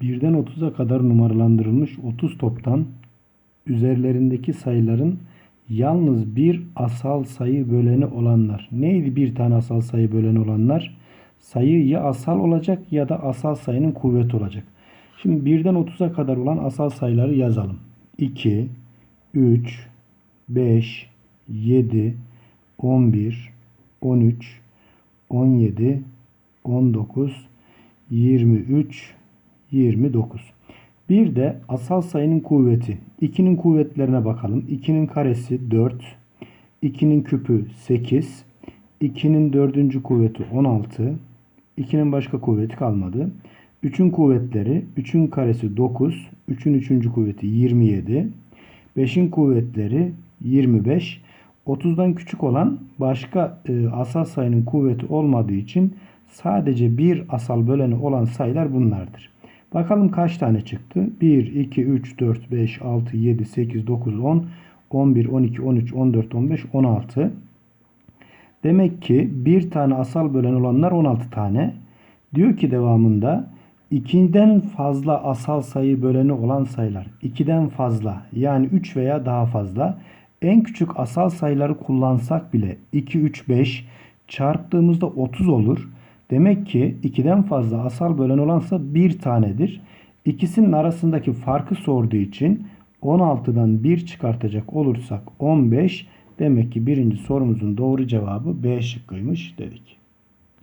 Birden 30'a kadar numaralandırılmış 30 toptan üzerlerindeki sayıların yalnız bir asal sayı böleni olanlar. Neydi bir tane asal sayı böleni olanlar? Sayı ya asal olacak ya da asal sayının kuvveti olacak. Şimdi birden 30'a kadar olan asal sayıları yazalım. 2, 3, 5, 7, 11, 13, 17, 19, 23, 29. Bir de asal sayının kuvveti. 2'nin kuvvetlerine bakalım. 2'nin karesi 4. 2'nin küpü 8. 2'nin dördüncü kuvveti 16. 2'nin başka kuvveti kalmadı. 3'ün kuvvetleri 3'ün karesi 9. 3'ün üçüncü kuvveti 27. 5'in kuvvetleri 25. 30'dan küçük olan başka e, asal sayının kuvveti olmadığı için sadece bir asal böleni olan sayılar bunlardır. Bakalım kaç tane çıktı? 1, 2, 3, 4, 5, 6, 7, 8, 9, 10, 11, 12, 13, 14, 15, 16. Demek ki bir tane asal bölen olanlar 16 tane. Diyor ki devamında 2'den fazla asal sayı böleni olan sayılar. 2'den fazla yani 3 veya daha fazla. En küçük asal sayıları kullansak bile 2, 3, 5 çarptığımızda 30 olur. Demek ki 2'den fazla asal bölen olansa bir tanedir. İkisinin arasındaki farkı sorduğu için 16'dan 1 çıkartacak olursak 15. Demek ki birinci sorumuzun doğru cevabı B şıkkıymış dedik.